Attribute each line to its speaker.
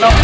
Speaker 1: no, no.